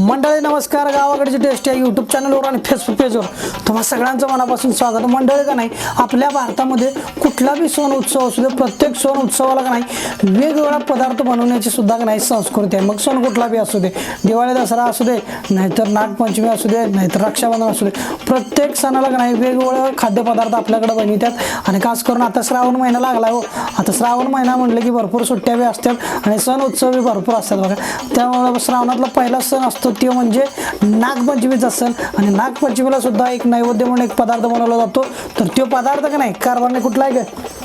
मंडळी नमस्कार. गावाकडची टेस्ट या यूट्यूब चॅनलवर आणि फेसबुक पेजवर तुम्हा सगळ्यांचं मनापासून स्वागत. मंडळी का नाही आपल्या भारतामध्ये कुठला बी सण उत्सव असू दे प्रत्येक सण उत्सवाला का नाही वेगवेगळा पदार्थ बनवण्याची सुद्धा का नाही संस्कृती आहे. मग सण कुठला बी असू दे दिवाळी दसरा असू दे नाहीतर नागपंचमी असू दे नाहीतर रक्षाबंधन असू दे प्रत्येक सणाला का नाही वेगवेगळे खाद्यपदार्थ आपल्याकडे बनवितात. आणि खास करून आता श्रावण महिना लागला हो. आता श्रावण महिना म्हटलं की भरपूर सुट्ट्या बी असतात आणि सण उत्सव बी भरपूर असतात बघा. त्यामुळे श्रावणातला पहिला सण असतो तृतीय म्हणजे नागपंचमीचा सण आणि नागपंचमीला सुद्धा एक नैवेद्य म्हणून एक पदार्थ बनवला जातो. तर तो पदार्थ का नाही? कारभारने कुठला आहे का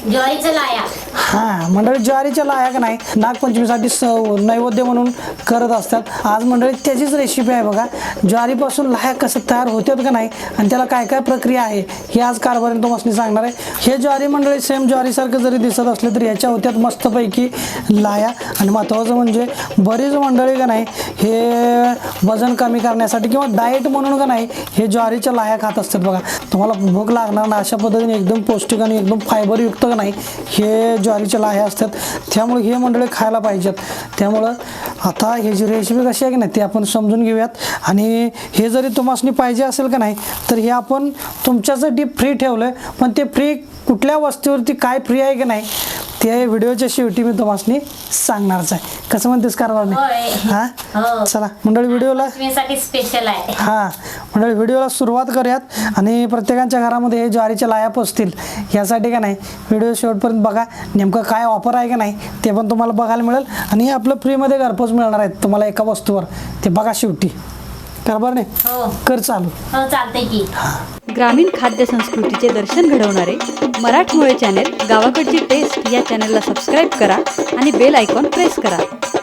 ज्वारीचं लाया. हा मंडळी ज्वारीच्या लाया का नाही? नागपंचमीसाठी स नैवेद्य म्हणून करत असतात. आज मंडळी त्याचीच रेसिपी आहे बघा. ज्वारीपासून लाया कसं तयार होतात का नाही आणि त्याला काय काय प्रक्रिया आहे हे आज कारभारीने तुम्हाला सांगणार आहे. हे ज्वारी मंडळी सेम ज्वारीसारखं जरी दिसत असले तरी ह्याच्या होत्यात मस्तपैकी लाया. आणि महत्त्वाचं म्हणजे बरीच मंडळी का नाही हे वजन कमी करण्यासाठी किंवा डाएट म्हणून का नाही हे ज्वारीच्या लाया खात असतात बघा. तुम्हाला भूक लागणार ना अशा पद्धतीने एकदम पौष्टिक आणि एकदम फायबरयुक्त का नाही. हे ज्वारीच्या लाह्या असतात त्यामुळे हे मंडळी खायला पाहिजेत. त्यामुळं आता ह्याची रेसिपी कशी आहे की नाही ते आपण समजून घेऊयात. आणि हे जरी तुम्हाला पाहिजे असेल का नाही तर हे आपण तुमच्यासाठी फ्री ठेवलं आहे पण ते फ्री कुठल्या वस्तूवरती काय फ्री आहे की नाही ते व्हिडिओच्या शेवटी मी तुम्हाला सांगणारच आहे कसं म्हणतेस कारभारने होय. हा? हो. चला मंडळी व्हिडिओला साठी स्पेशल आहे. हा. मंडळी व्हिडिओला सुरुवात करूयात आणि प्रत्येकाच्या घरामध्ये हे ज्वारीच्या लाया पोचतील यासाठी का नाही व्हिडिओ शेवटपर्यंत बघा नेमकं काय ऑफर आहे का नाही ते पण तुम्हाला बघायला मिळेल आणि हे आपलं फ्रीमध्ये घरपोच मिळणार आहेत तुम्हाला एका वस्तूवर. ते बघा शेवटी. बरोबर नाही? हो. कर चालू. हो चालतंय की. ग्रामीण खाद्य संस्कृतीचे दर्शन घडवणारे मराठमोळे चॅनेल गावाकडची टेस्ट या चॅनेलला सबस्क्राईब करा आणि बेल आयकॉन प्रेस करा.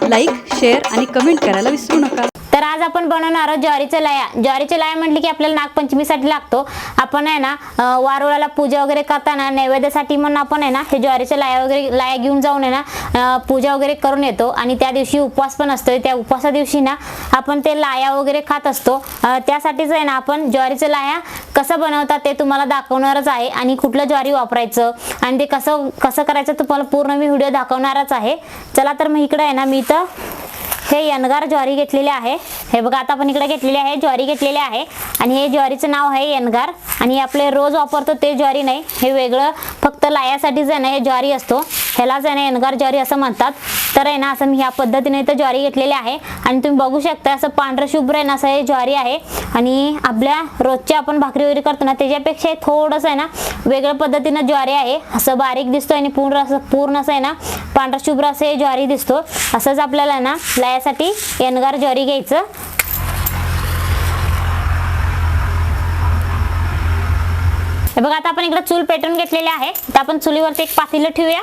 लाईक शेअर आणि कमेंट करायला विसरू नका. तर आज आपण बनवणार आहोत ज्वारीचं लाया. ज्वारीचे लाया म्हटली की आपल्याला नागपंचमीसाठी लागतो. आपण आहे ना वारुळाला पूजा वगैरे करताना नैवेद्यासाठी म्हणून आपण आहे ना हे ज्वारीचे लाया वगैरे लाया घेऊन जाऊन आहे ना पूजा वगैरे करून येतो. आणि त्या दिवशी उपवास पण असतो त्या उपवासा दिवशी ना आपण ते लाया वगैरे खात असतो. त्यासाठीच आहे ना आपण ज्वारीचं लाया कसं बनवतात ते तुम्हाला दाखवणारच आहे. आणि कुठलं ज्वारी वापरायचं आणि ते कसं कसं करायचं तुम्हाला पूर्ण मी व्हिडिओ दाखवणारच आहे. चला तर मग इकडं आहे ना मी तर हे यनगार ज्वारी घेतलेले आहे. हे बघा आता आपण इकडे घेतलेले आहे ज्वारी घेतलेले आहे. आणि हे ज्वारीचं नाव आहे यनगार. आणि आपले रोज वापरतो ते ज्वारी नाही. हे वेगळं फक्त लायासाठीच आहे ना हे ज्वारी असतो. ह्यालाच आहे ना यनगार ज्वारी असं म्हणतात. तर आहे ना असं मी ह्या पद्धतीने इथं ज्वारी घेतलेली आहे. आणि तुम्ही बघू शकता असं पांढरं शुभ्र आहे ना असं हे ज्वारी आहे. आणि आपल्या रोजच्या आपण भाकरी वगैरे करतो ना त्याच्यापेक्षा थोडंसं आहे ना वेगळ्या पद्धतीनं ज्वारी आहे. असं बारीक दिसतो आणि पूर्ण असं पूर्ण असं आहे ना पांढरा शुभ्र असं हे ज्वारी दिसतो. असंच आपल्याला ना लयासाठी एनगार ज्वारी घ्यायचं. हे बघा आता आपण इकडे चूल पेटून घेतलेले आहे. तर आपण चुलीवरती एक पातेलं ठेवूया.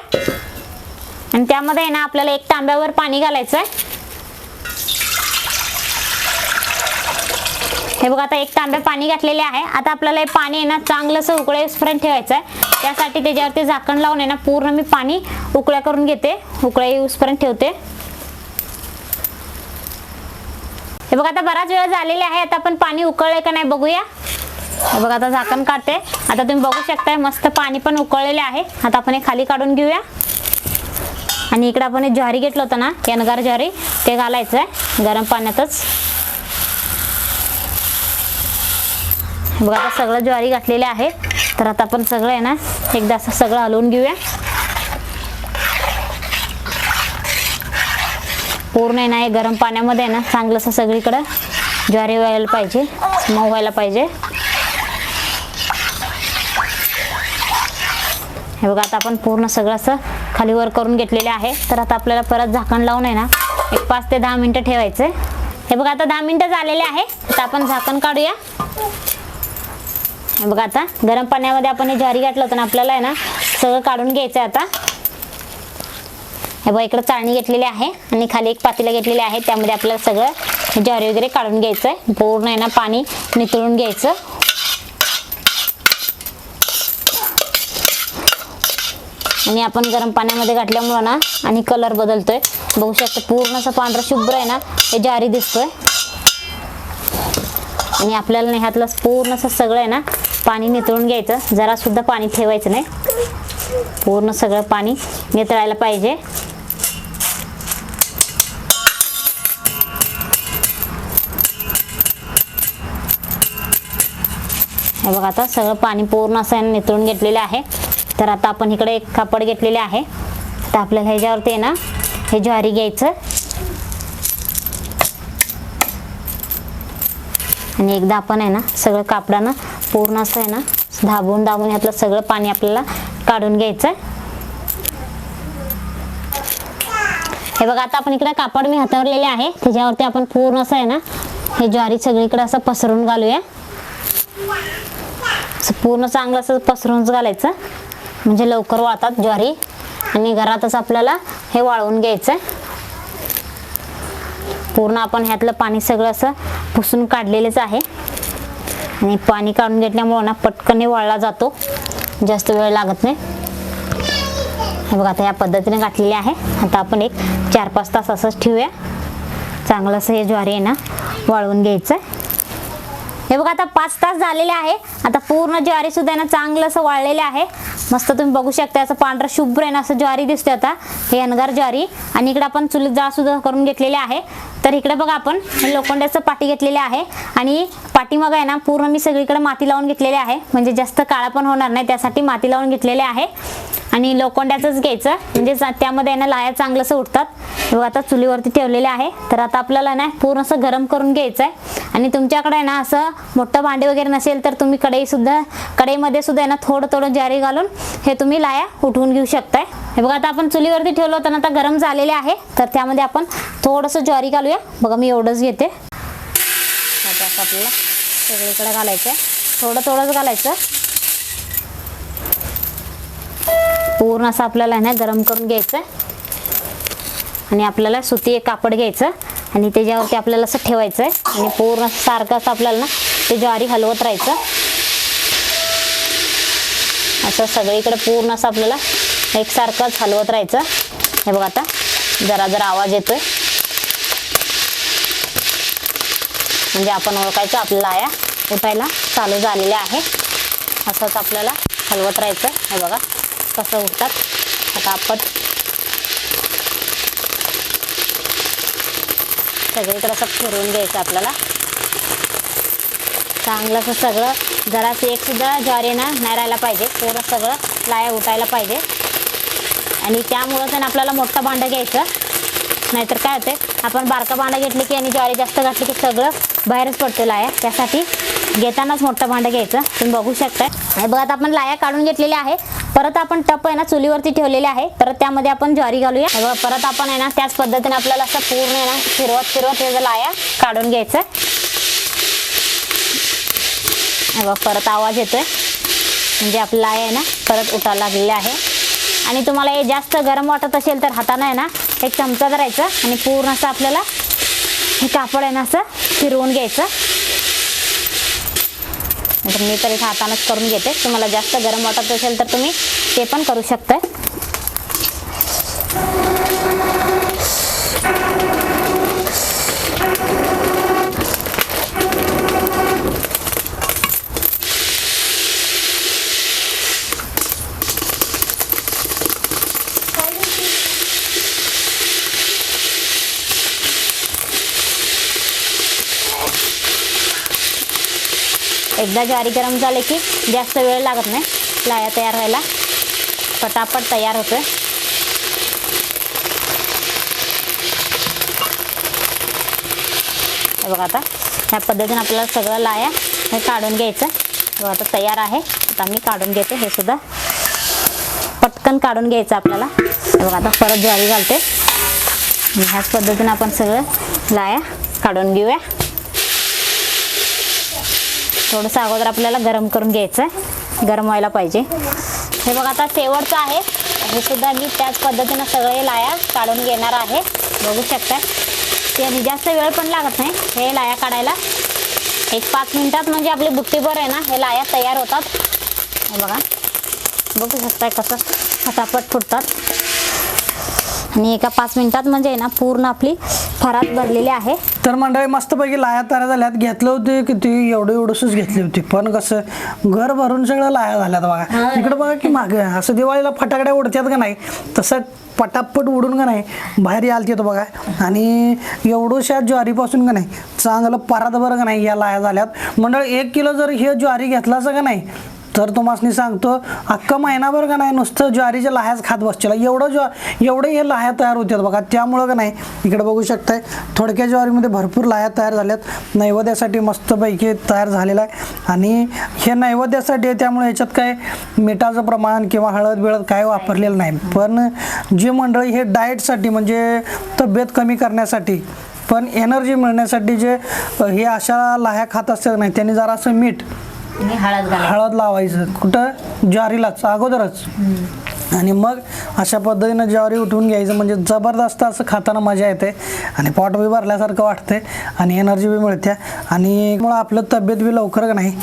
आणि त्यामध्ये आहे ना आपल्याला एक तांब्यावर पाणी घालायचं आहे हे बघा आता एक तांब्या पाणी घातलेले आहे. आता आपल्याला हे पाणी आहे ना चांगलंसं उकळेपर्यंत ठेवायचं आहे त्यासाठी त्याच्यावरती झाकण लावून आहे ना पूर्ण मी पाणी उकळ्या करून घेते. उकळ्या येऊसपर्यंत ठेवते. हे बघा आता बराच वेळ झालेला आहे. आता आपण पाणी उकळले का नाही बघूया. हे बघा आता झाकण काढते. आता तुम्ही बघू शकताय मस्त पाणी पण उकळलेले आहे. आता आपण हे खाली काढून घेऊया. आणि इकडं आपण एक ज्वारी घेतलं होतं ना यनगार ज्वारी ते घालायचं आहे गरम पाण्यातच. बघा आता सगळं ज्वारी घातलेले आहे तर आता आपण सगळं आहे ना एकदा असं सगळं हलवून घेऊया. पूर्ण आहे ना हे गरम पाण्यामध्ये आहे ना चांगलं असं सगळीकडं ज्वारी व्हायला पाहिजे मऊ व्हायला पाहिजे. हे बघा आता आपण पूर्ण सगळं असं खाली वर करून घेतलेले आहे. तर आता आपल्याला परत झाकण लावून आहे ना एक पाच ते दहा मिनटं ठेवायचं. आहे हे बघा आता दहा मिनटं झालेले आहे. आता आपण झाकण काढूया. हे बघा आता गरम पाण्यामध्ये आपण हे ज्वारी घातलं होतं ना आपल्याला आहे ना सगळं काढून घ्यायचं आहे आता. हे बघा इकडं चाळणी घेतलेली आहे आणि खाली एक पातेलं घेतलेली आहे. त्यामध्ये आपल्याला सगळं ज्वारी वगैरे काढून घ्यायचं आहे. पूर्ण आहे ना पाणी नितळून घ्यायचं. आणि आपण गरम पाण्यामध्ये घातल्यामुळं ना आणि कलर बदलतोय. बघू शकतो पूर्ण असा पांढरा शुभ्र आहे ना हे जारी दिसतोय. आणि आपल्याला ना ह्यातलं पूर्ण असं सगळं आहे ना पाणी नितळून घ्यायचं. जरासुद्धा पाणी ठेवायचं नाही. पूर्ण सगळं पाणी नितळायला पाहिजे. हे बघा आता सगळं पाणी पूर्ण असं नितळून घेतलेलं आहे. तर आता आपण इकडे एक कापड घेतलेले आहे. तर आपल्याला ह्याच्यावरती आहे ना हे ज्वारी घ्यायचं. आणि एकदा आपण आहे ना सगळं कापडानं पूर्ण असं आहे ना धाबून दाबून यातलं सगळं पाणी आपल्याला काढून घ्यायचं हे बघा आता आपण इकडे कापड मी हातावरलेले आहे. त्याच्यावरती आपण पूर्ण असं आहे ना हे ज्वारी सगळीकडे असं पसरून घालूया. पूर्ण चांगलं असं पसरूनच घालायचं. म्हणजे लवकर वाळतात ज्वारी आणि घरातच आपल्याला हे वाळवून घ्यायचं पूर्ण आपण ह्यातलं पाणी सगळं असं पुसून काढलेलंच आहे. आणि पाणी काढून घेतल्यामुळं ना पटकन वाळला जातो. जास्त वेळ लागत नाही. हे बघा आता या पद्धतीने घातलेले आहे. आता आपण एक चार पाच तास असंच ठेवूया. चांगलं असं हे ज्वारी आहे ना वाळवून घ्यायचं हे बघा आता पाच तास झालेले आहे. आता पूर्ण ज्वारी सुद्धा आहे ना चांगलं असं वाळलेलं आहे. मस्त तुम्ही बघू शकता असं पांढरं शुभ्र आहे ना असं ज्वारी दिसते आता. हे अनगार ज्वारी. आणि इकडे आपण चुलीत जाळ सुद्धा करून घेतलेले आहे. तर इकडे बघा आपण लोखंडाचं पाटी घेतलेले आहे. आणि पाठीमागं आहे ना पूर्ण मी सगळीकडे माती लावून घेतलेले आहे. म्हणजे जास्त काळा पण होणार नाही त्यासाठी माती लावून घेतलेले आहे. आणि लोखंडाचंच घ्यायचं. म्हणजे त्यामध्ये आहे ना लाया चांगलंसं उठतात आता चुलीवरती ठेवलेले आहे. तर आता आपल्याला ना पूर्ण असं गरम करून घ्यायचं आहे आणि तुमच्याकडे आहे ना असं मोठं भांडे वगैरे नसेल तर तुम्ही कढईसुद्धा कढईमध्ये सुद्धा आहे ना थोडं थोडं ज्वारी घालून हे तुम्ही लाया उठवून घेऊ शकताय. हे बघा आता आपण चुलीवरती ठेवलं होतं ना आता गरम झालेले आहे. तर त्यामध्ये आपण थोडंसं ज्वारी घालूया. बघा मी एवढंच घेते. आता आपल्याला सगळीकडे घालायचं आहे थोडं थोडंच घालायचं. पूर्ण असं आपल्याला आहे ना गरम करून घ्यायचं. आणि आपल्याला सुती एक कापड घ्यायचं. आणि त्याच्यावरती आपल्याला असं ठेवायचं. आहे आणि पूर्ण सारखं असं आपल्याला ना ते ज्वारी हलवत राहायचं. असं सगळीकडे पूर्ण असं आपल्याला एकसारखंच हलवत राहायचं. हे बघा आता जरा जरा आवाज येतोय. म्हणजे आपण ओळखायचं आपल्याला आया उठायला चालू झालेल्या आहे. असंच आपल्याला हलवत राहायचं. हे बघा. कसं उठतात आता आपण सगळीकडे असं फिरवून घ्यायचं आपल्याला. चांगलं असं सगळं जरासं एक सुद्धा ज्वारी ना नाही राहायला पाहिजे. पूर्ण सगळं लाया उठायला पाहिजे. आणि त्यामुळं त्यांना आपल्याला मोठं भांडं घ्यायचं. नाहीतर काय होते आपण बारका भांडं घेतलं की आणि ज्वारी जास्त घातली की सगळं बाहेरच पडते लाया. त्यासाठी घेतानाच मोठं भांडं घ्यायचं. तुम्ही बघू शकताय. हे बघा आता आपण लाया काढून घेतलेल्या आहे परत आपण टप आहे ना चुलीवरती ठेवलेले आहे. परत त्यामध्ये आपण ज्वारी घालूया. परत आपण आहे ना त्याच पद्धतीने आपल्याला असं पूर्ण आहे ना फिरवत फिरवत हे लाया काढून घ्यायचं. हे परत आवाज येतोय. म्हणजे आपला आहे ना परत उठायला लागलेले आहे. आणि तुम्हाला हे जास्त गरम वाटत असेल तर हातानं आहे ना एक चमचा धरायचं आणि पूर्ण असं आपल्याला हे कापड आहे ना असं फिरवून घ्यायचं. मी तर इथं हातानंच करून घेते. तुम्हाला जास्त गरम वाटत असेल तर तुम्ही ते पण करू शकता एकदा ज्वारी गरम झाले की जास्त वेळ लागत नाही. लाया तयार व्हायला. पटापट तयार होतोय. बघा आता ह्या पद्धतीने आपल्याला सगळं लाया हे काढून घ्यायचं. बघा आता तयार आहे. आता मी काढून घेते. हे सुद्धा पटकन काढून घ्यायचं आपल्याला. बघा आता परत ज्वारी घालते. ह्याच पद्धतीने आपण सगळं लाया काढून घेऊया. थोडंसं अगोदर आपल्याला गरम करून घ्यायचं आहे. गरम व्हायला पाहिजे. हे बघा आता शेवटचं आहे. हे सुद्धा मी त्याच पद्धतीनं सगळे लाया काढून घेणार आहे. बघू शकता. ते आणि जास्त वेळ पण लागत नाही हे लाया काढायला. एक पाच मिनटात म्हणजे आपली बुट्टीभर आहे ना हे लाया तयार होतात. हे बघा. बघू शकताय कसं? फटाफट फुटतात. आणि एका पाच मिनिटात म्हणजे ना पूर्ण आपली फरात भरलेली आहे. तर मंडळी मस्तपैकी लाया तयार झाल्यात. घेतलं होते किती एवढं एवढंसच घेतली होती पण कसं घर भरून सगळं लाया झाल्यात बघा. इकडे बघा की मागे असं दिवाळीला फटाकड्या उडतात का नाही तसं पटापट उडून का नाही बाहेर याल येतो बघा. आणि एवढ्याशा ज्वारीपासून का नाही चांगलं परात बरं का नाही या लाया झाल्यात. मंडळ एक किलो जर हे ज्वारी घेतला असं का नाही तर तुम्हाला सांगतो अख्खा महिनाभर का नाही नुसतं ज्वारीच्या लाह्याच खात बसलेला एवढं ज्वा एवढे हे लाह्या तयार होतात बघा. त्यामुळं का नाही इकडे बघू शकताय थोडक्या ज्वारीमध्ये भरपूर लाह्या तयार झाल्यात. नैवेद्यासाठी मस्तपैकी तयार झालेला आहे. आणि हे नैवेद्यासाठी आहे त्यामुळे ह्याच्यात काय मिठाचं प्रमाण किंवा हळद बिळद काय वापरलेलं नाही. पण जी मंडळी हे डाएटसाठी म्हणजे तब्येत कमी करण्यासाठी पण एनर्जी मिळण्यासाठी जे हे अशा लाह्या खात असतात नाही त्यांनी जरासं मीठ आणि हळद घालायची. हळद लावायचं. कुठं? ज्वारीलाच अगोदरच. आणि मग अशा पद्धतीनं ज्वारी उठवून घ्यायचं. म्हणजे जबरदस्त असं खाताना मजा येते. आणि पोट बी भरल्यासारखं वाटते आणि एनर्जी बी मिळते आणि मुळे आपलं तब्येत बी लवकर नाही?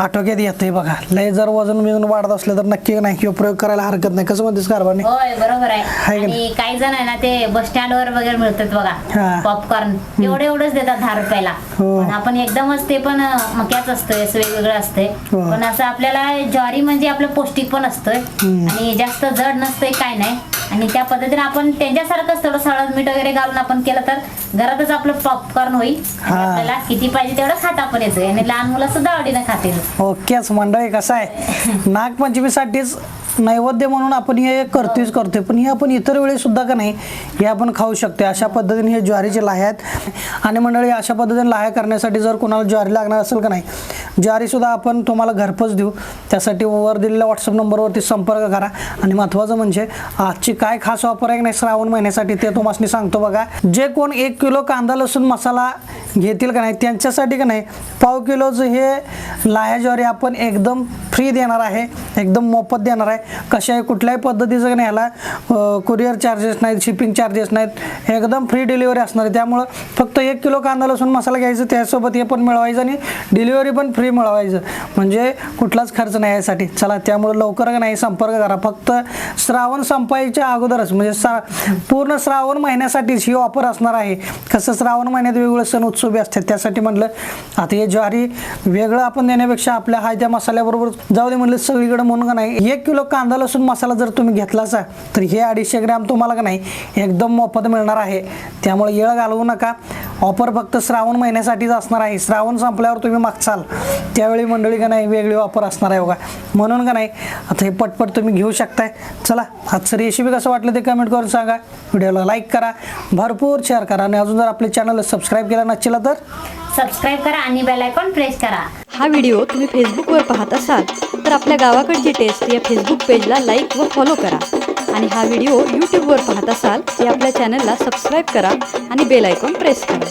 आटोक्यात येते बघा. लय जर वजन बिजन वाढत असलं तर नक्की नाही किंवा प्रयोग करायला हरकत नाही. कसं म्हणतेस कारभारने होय बरोबर आहे. का? आणि काही जण आहे ना ते बस स्टँड वर वगैरे मिळतात हा. बघा पॉपकॉर्न एवढे एवढेच देतात दहा रुपयाला. हो. पण आपण एकदमच ते पण अं, मक्याच असतंय असं वेगवेगळं असतंय. हो. पण असं आपल्याला ज्वारी म्हणजे आपलं पौष्टिक पण असतंय. आणि जास्त जड नसतंय काय नाही. आणि त्या पद्धतीने आपण त्यांच्यासारखंच थोडं हळद मीठ वगैरे घालून आपण केलं तर घरातच आपलं पॉपकॉर्न होईल. हा. आपल्याला किती पाहिजे तेवढं खाता पण येतोय आणि लहान मुलं सुद्धा आवडीनं खातील ओकेच मंडळी कसं आहे? नागपंचमीसाठीच नैवेद्य म्हणून आपण हे करतोच करतोय. पण हे आपण इतर वेळी सुद्धा का नाही हे आपण खाऊ शकतो अशा पद्धतीने हे ज्वारीचे लाह्या आहेत. आणि मंडळी अशा पद्धतीने लाह्या करण्यासाठी जर कोणाला ज्वारी लागणार असेल का नाही ज्वारीसुद्धा आपण तुम्हाला घरपोच देऊ. त्यासाठी वर दिलेल्या व्हॉट्सअप नंबरवरती संपर्क करा. आणि महत्त्वाचं म्हणजे आजची काय खास ऑफर आहे की नाही श्रावण महिन्यासाठी ते तुम्हाला सांगतो बघा. जे कोण एक किलो कांदा लसूण मसाला घेतील का नाही? त्यांच्यासाठी का नाही? पाव किलोचं हे लाह्या ज्वारी आपण एकदम फ्री देणार आहे. एकदम मोफत देणार आहे. कशाही कुठल्याही पद्धतीचं का नाही ह्याला कुरिअर चार्जेस नाहीत शिपिंग चार्जेस नाहीत. एकदम फ्री डिलिव्हरी असणार आहे. त्यामुळं फक्त एक किलो कांदा लसूण मसाला घ्यायचं. त्यासोबत हे पण मिळवायचं आणि डिलिव्हरी पण फ्री मिळवायचं. म्हणजे कुठलाच खर्च नाही यासाठी. चला त्यामुळं लवकर का नाही संपर्क करा. फक्त श्रावण संपायच्या अगोदरच म्हणजे सा पूर्ण श्रावण महिन्यासाठीच ही ऑफर असणार आहे. कसं श्रावण महिन्यात वेगवेगळे सण उत्सव बी असतात त्यासाठी म्हटलं आता हे ज्वारी वेगळं आपण देण्यापेक्षा आपल्या हाय त्या मसाल्याबरोबर जाऊ दे म्हणलं सगळीकडे म्हणून का नाही? एक किलो कांदा लसूण मसाला जर तुम्ही घेतलाचा तर हे अडीचशे ग्रॅम तुम्हाला का नाही एकदम मोफत मिळणार आहे. त्यामुळे येळ घालवू नका. ऑफर फक्त श्रावण महिन्यासाठीच असणार आहे. श्रावण संपल्यावर तुम्ही मागचाल. त्यावेळी मंडळी का नाही वेगळी ऑफर असणार आहे बघा. म्हणून का नाही आता हे पटपट तुम्ही घेऊ शकताय. चला आजचं रेसिपी कसं वाटलं ते कमेंट करून सांगा. व्हिडिओला लाईक करा. भरपूर शेअर करा. आणि अजून जर आपले चॅनलला सबस्क्राईब केलं नसेल तर? सबस्क्राईब करा आणि बेल आयकॉन प्रेस करा. हा व्हिडिओ तुम्ही फेसबुकवर पाहत असाल तर आपल्या गावाकडची टेस्ट या फेसबुक पेजला लाईक व फॉलो करा. आणि हा व्हिडिओ यूट्यूबवर पाहत असाल तर आपल्या चॅनलला सबस्क्राईब करा आणि बेल आयकॉन प्रेस करा.